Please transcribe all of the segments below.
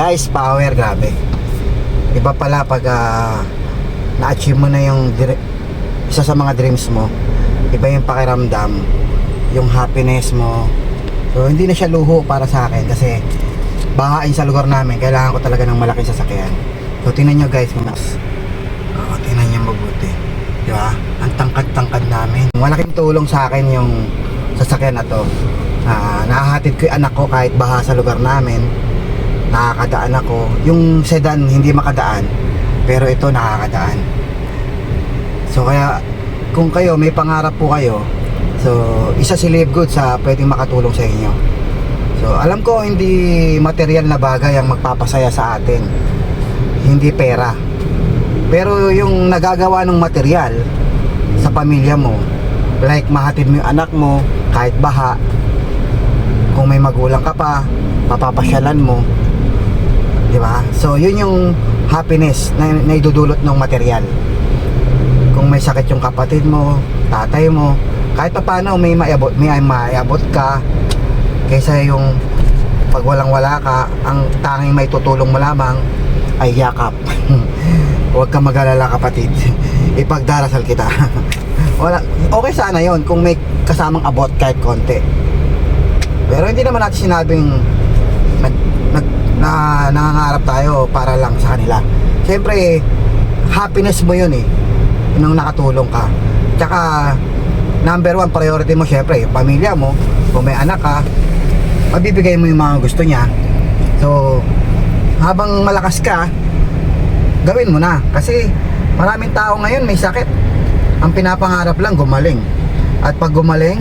Guys, power, grabe. Iba pala pag ah, na-achieve mo na yung isa sa mga dreams mo. Iba yung pakiramdam, yung happiness mo. So, hindi na siya luho para sa akin kasi bahain sa lugar namin, kailangan ko talaga ng malaking sasakyan. So, tingnan nyo guys, mas... Oo, tingnan nyo mabuti. Di ba? Ang tangkad-tangkad namin. Malaking tulong sa akin yung sasakyan na to. Ah, nahahatid ko yung anak ko kahit baha sa lugar namin. Nakakadaan ako. Yung sedan hindi makadaan, pero ito nakakadaan. So kaya kung kayo may pangarap po kayo, so isa si Live Good sa pwedeng makatulong sa inyo. So alam ko hindi material na bagay ang magpapasaya sa atin. Hindi pera. Pero yung nagagawa ng material sa pamilya mo, like mahatid mo yung anak mo kahit baha, kung may magulang ka pa, papapasyalan mo, di ba? So yun yung happiness na naidudulot ng material kung may sakit yung kapatid mo, tatay mo, kahit pa paano may maiabot, may maiabot ka kaysa yung pag walang wala ka, ang tanging may tutulong mo lamang ay yakap. Huwag ka mag-alala kapatid. Ipagdarasal kita. wala, okay sana yon kung may kasamang abot kahit konti. Pero hindi naman natin sinabing na nangangarap tayo para lang sa kanila. Siyempre, happiness mo yun eh nung nakatulong ka. Tsaka, number one priority mo syempre, yung pamilya mo, kung may anak ka, mabibigay mo yung mga gusto niya. So, habang malakas ka, gawin mo na. Kasi, maraming tao ngayon may sakit. Ang pinapangarap lang, gumaling. At pag gumaling,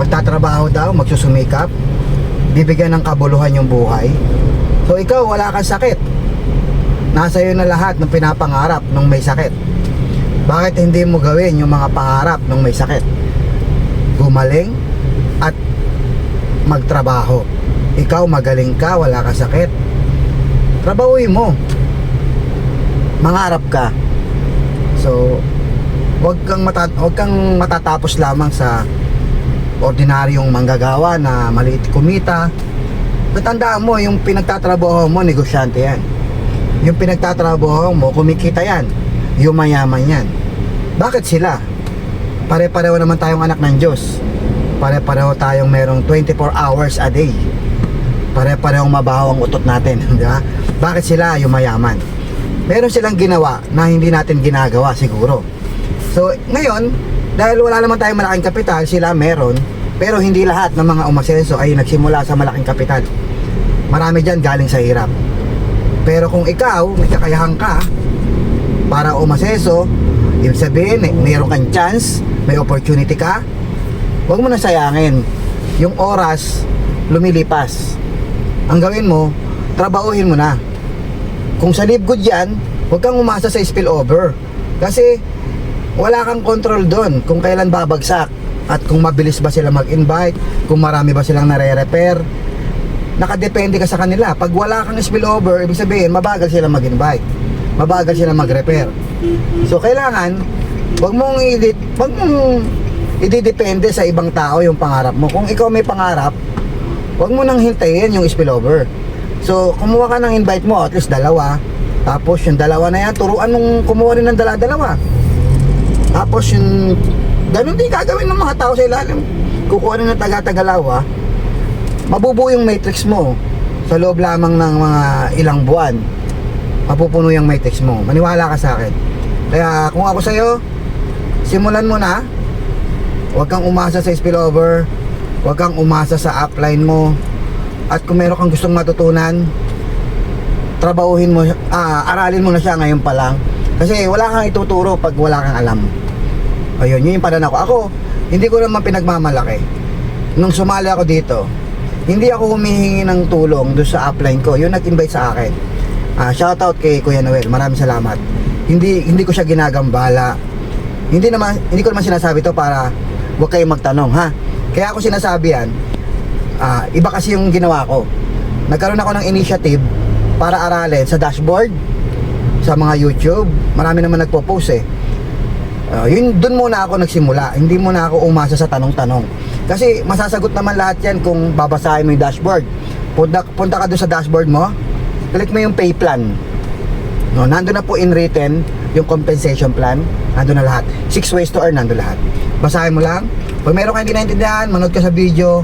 magtatrabaho daw, magsusumikap, bibigyan ng kabuluhan yung buhay. So, ikaw, wala kang sakit. Nasa iyo na lahat ng pinapangarap nung may sakit. Bakit hindi mo gawin yung mga pangarap nung may sakit? Gumaling at magtrabaho. Ikaw magaling ka, wala ka sakit. Trabahuin mo. Mangarap ka. So, wag kang mata wag kang matatapos lamang sa ordinaryong manggagawa na maliit kumita. Natandaan mo, yung pinagtatrabaho mo, negosyante yan. Yung pinagtatrabaho mo, kumikita yan. Yung mayaman yan. Bakit sila? Pare-pareho naman tayong anak ng Diyos. Pare-pareho tayong merong 24 hours a day. Pare-parehong mabaho ang utot natin. Di ba? Bakit sila yung mayaman? Meron silang ginawa na hindi natin ginagawa siguro. So, ngayon, dahil wala naman tayong malaking kapital, sila meron, pero hindi lahat ng mga umasenso ay nagsimula sa malaking kapital. Marami dyan galing sa hirap. Pero kung ikaw, may kakayahan ka para umasenso, ibig sabihin, may, mayroon kang chance, may opportunity ka, huwag mo na sayangin. Yung oras, lumilipas. Ang gawin mo, trabahuhin mo na. Kung sa live good yan, huwag kang umasa sa spillover. Kasi, wala kang control doon kung kailan babagsak at kung mabilis ba sila mag-invite, kung marami ba silang nare-repair. Nakadepende ka sa kanila. Pag wala kang spillover, ibig sabihin, mabagal sila mag-invite. Mabagal sila mag-repair. So, kailangan, wag mong i- wag mong ididepende sa ibang tao yung pangarap mo. Kung ikaw may pangarap, wag mo nang hintayin yung spillover. So, kumuha ka ng invite mo, at least dalawa. Tapos, yung dalawa na yan, turuan mong kumuha rin ng dala-dalawa. Tapos yung ganun din gagawin ng mga tao sa ilalim. Kukuha rin ng taga-tagalawa. Mabubuo yung matrix mo sa loob lamang ng mga ilang buwan. Mapupuno yung matrix mo. Maniwala ka sa akin. Kaya kung ako sa'yo, simulan mo na. Huwag kang umasa sa spillover. Huwag kang umasa sa upline mo. At kung meron kang gustong matutunan, trabahuhin mo, ah, aralin mo na siya ngayon pa lang. Kasi wala kang ituturo pag wala kang alam. Ayun, yun yung pananaw ko. Ako, hindi ko naman pinagmamalaki. Nung sumali ako dito, hindi ako humihingi ng tulong doon sa upline ko. Yung nag-invite sa akin. Ah, shoutout kay Kuya Noel. Maraming salamat. Hindi hindi ko siya ginagambala. Hindi naman hindi ko naman sinasabi to para huwag kayong magtanong, ha? Kaya ako sinasabi yan, ah, iba kasi yung ginawa ko. Nagkaroon ako ng initiative para aralin sa dashboard, sa mga YouTube. Marami naman nagpo-post eh. Uh, yun doon muna ako nagsimula. Hindi muna ako umasa sa tanong-tanong. Kasi masasagot naman lahat 'yan kung babasahin mo yung dashboard. punta, punta ka doon sa dashboard mo, click mo yung pay plan. No, nandun na po in written yung compensation plan. Nandun na lahat. Six ways to earn, nandun lahat. Basahin mo lang. Pag meron kang hindi naintindihan, manood ka sa video.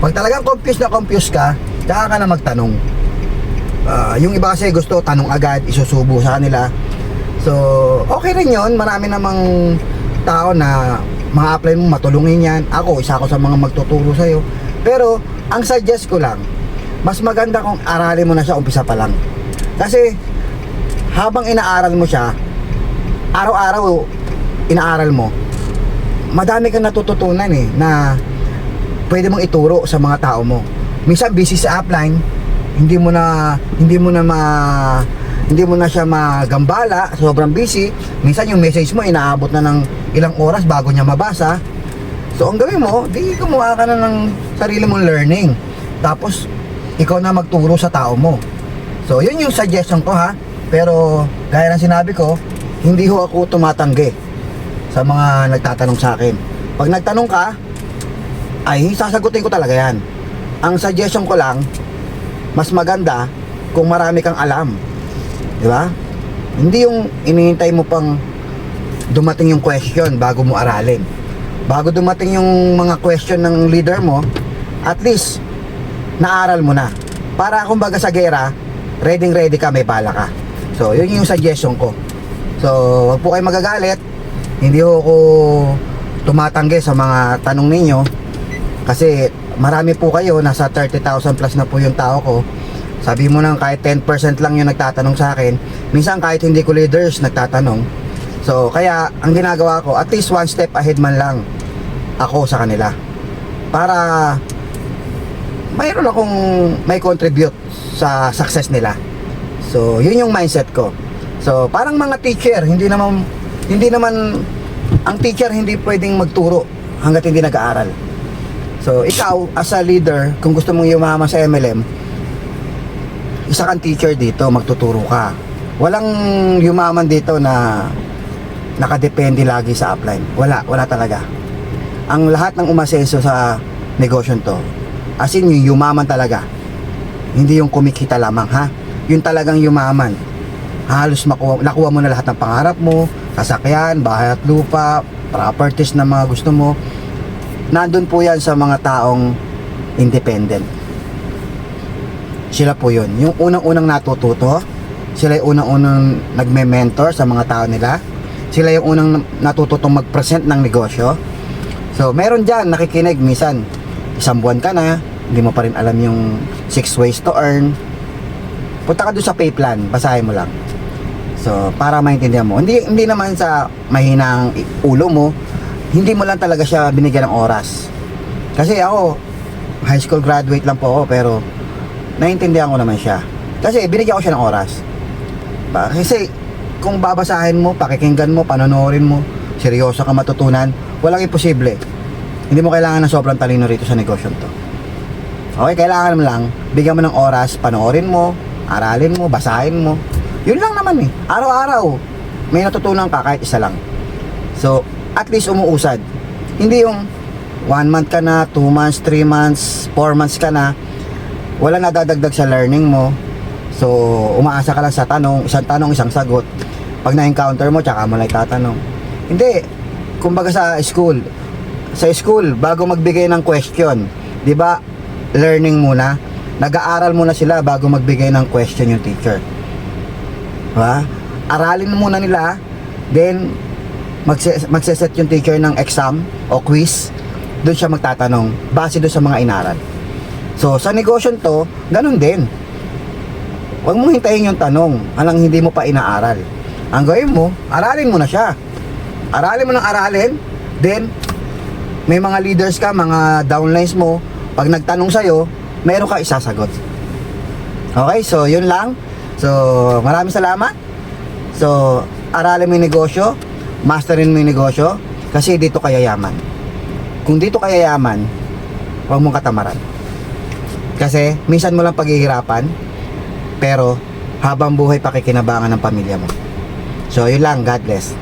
Pag talagang confused na confused ka, tsaka ka na magtanong. Ah, yung iba kasi gusto tanong agad, isusubo sa kanila. So, okay rin yun. Marami namang tao na mga apply mo matulungin yan. Ako, isa ako sa mga magtuturo sa'yo. Pero, ang suggest ko lang, mas maganda kung aralin mo na siya umpisa pa lang. Kasi, habang inaaral mo siya, araw-araw inaaral mo, madami kang natututunan eh, na pwede mong ituro sa mga tao mo. Minsan busy sa upline, hindi mo na hindi mo na ma hindi mo na siya magambala, sobrang busy. Minsan yung message mo inaabot na ng ilang oras bago niya mabasa. So ang gawin mo, di gumawa ka na ng sarili mong learning. Tapos ikaw na magturo sa tao mo. So yun yung suggestion ko ha. Pero gaya ng sinabi ko, hindi ho ako tumatanggi sa mga nagtatanong sa akin. Pag nagtanong ka, ay sasagutin ko talaga yan. Ang suggestion ko lang, mas maganda kung marami kang alam. Di ba? Hindi yung inihintay mo pang dumating yung question bago mo aralin. Bago dumating yung mga question ng leader mo, at least naaral mo na. Para kumbaga sa gera, ready ready ka, may bala ka. So, yun yung suggestion ko. So, wag po kayo magagalit. Hindi ho ako tumatanggi sa mga tanong ninyo. Kasi marami po kayo, nasa 30,000 plus na po yung tao ko. Sabi mo nang kahit 10% lang yung nagtatanong sa akin. Minsan kahit hindi ko leaders nagtatanong. So, kaya ang ginagawa ko, at least one step ahead man lang ako sa kanila. Para mayroon akong may contribute sa success nila. So, yun yung mindset ko. So, parang mga teacher, hindi naman hindi naman ang teacher hindi pwedeng magturo hangga't hindi nag-aaral. So, ikaw as a leader, kung gusto mong yumaman sa MLM, isa kang teacher dito, magtuturo ka. Walang yumaman dito na nakadepende lagi sa upline. Wala, wala talaga. Ang lahat ng umasenso sa negosyo to, as in yung yumaman talaga. Hindi yung kumikita lamang ha. Yung talagang yumaman. Halos makuha, nakuha mo na lahat ng pangarap mo, sasakyan, bahay at lupa, properties na mga gusto mo. Nandun po yan sa mga taong independent. Sila po yun. Yung unang-unang natututo, sila yung unang-unang nagme-mentor sa mga tao nila. Sila yung unang natututong mag-present ng negosyo. So, meron dyan, nakikinig minsan. Isang buwan ka na, hindi mo pa rin alam yung six ways to earn. Punta ka doon sa pay plan, basahin mo lang. So, para maintindihan mo. Hindi, hindi naman sa mahinang ulo mo, hindi mo lang talaga siya binigyan ng oras. Kasi ako, high school graduate lang po ako, pero naiintindihan ko naman siya. Kasi binigyan ko siya ng oras. Kasi kung babasahin mo, pakikinggan mo, panonorin mo, seryoso ka matutunan, walang imposible. Hindi mo kailangan ng sobrang talino rito sa negosyo to. Okay, kailangan mo lang, bigyan mo ng oras, panoorin mo, aralin mo, basahin mo. Yun lang naman eh. Araw-araw, may natutunan ka kahit isa lang. So, at least umuusad. Hindi yung one month ka na, two months, three months, four months ka na, wala nadadagdag sa learning mo. So, umaasa ka lang sa tanong, isang tanong, isang sagot. Pag na-encounter mo, tsaka mo lang tatanong. Hindi. Kumbaga sa school, sa school, bago magbigay ng question, di ba, learning muna, nag-aaral muna sila bago magbigay ng question yung teacher. Diba? Aralin muna nila, then, magse- magseset yung teacher ng exam o quiz, doon siya magtatanong, base doon sa mga inaral. So, sa negosyo to, ganun din. Huwag mong hintayin yung tanong, alang hindi mo pa inaaral. Ang gawin mo, aralin mo na siya. Aralin mo ng aralin, then, may mga leaders ka, mga downlines mo, pag nagtanong sa'yo, meron ka isasagot. Okay, so yun lang. So, maraming salamat. So, aralin mo yung negosyo, masterin mo yung negosyo, kasi dito kaya yaman. Kung dito kaya yaman, huwag mong katamaran. Kasi, minsan mo lang paghihirapan, pero habang buhay pakikinabangan ng pamilya mo. So, yun lang. God bless.